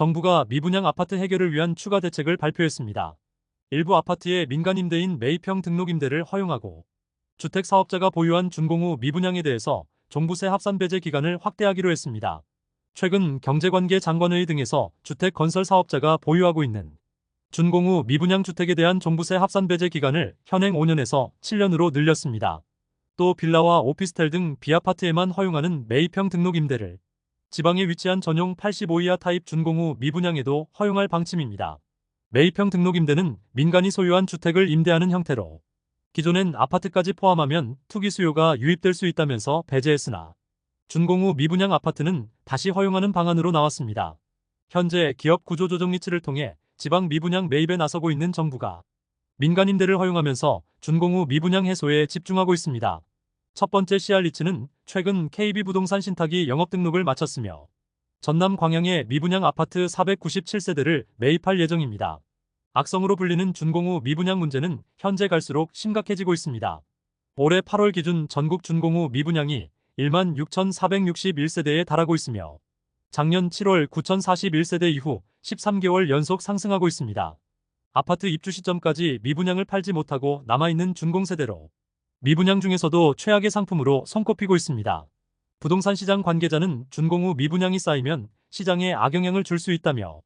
정부가 미분양 아파트 해결을 위한 추가 대책을 발표했습니다. 일부 아파트의 민간 임대인 매입형 등록 임대를 허용하고 주택 사업자가 보유한 준공후 미분양에 대해서 종부세 합산 배제 기간을 확대하기로 했습니다. 최근 경제관계 장관회의 등에서 주택 건설 사업자가 보유하고 있는 준공후 미분양 주택에 대한 종부세 합산 배제 기간을 현행 5년에서 7년으로 늘렸습니다. 또 빌라와 오피스텔 등 비아파트에만 허용하는 매입형 등록 임대를 지방에 위치한 전용 85 이하 타입 준공후 미분양에도 허용할 방침입니다. 매입형 등록 임대는 민간이 소유한 주택을 임대하는 형태로 기존엔 아파트까지 포함하면 투기 수요가 유입될 수 있다면서 배제했으나 준공후 미분양 아파트는 다시 허용하는 방안으로 나왔습니다. 현재 기업 구조조정 리츠를 통해 지방 미분양 매입에 나서고 있는 정부가 민간 임대를 허용하면서 준공후 미분양 해소에 집중하고 있습니다. 첫 번째 CR리츠는 최근 KB부동산 신탁이 영업 등록을 마쳤으며 전남 광양의 미분양 아파트 497세대를 매입할 예정입니다. 악성으로 불리는 준공후 미분양 문제는 현재 갈수록 심각해지고 있습니다. 올해 8월 기준 전국 준공후 미분양이 1만 6,461세대에 달하고 있으며 작년 7월 9,041세대 이후 13개월 연속 상승하고 있습니다. 아파트 입주 시점까지 미분양을 팔지 못하고 남아있는 준공세대로 미분양 중에서도 최악의 상품으로 손꼽히고 있습니다. 부동산 시장 관계자는 준공 후 미분양이 쌓이면 시장에 악영향을 줄 수 있다며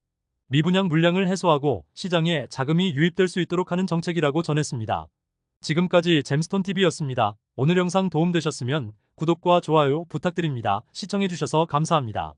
미분양 물량을 해소하고 시장에 자금이 유입될 수 있도록 하는 정책이라고 전했습니다. 지금까지 잼스톤TV였습니다. 오늘 영상 도움되셨으면 구독과 좋아요 부탁드립니다. 시청해주셔서 감사합니다.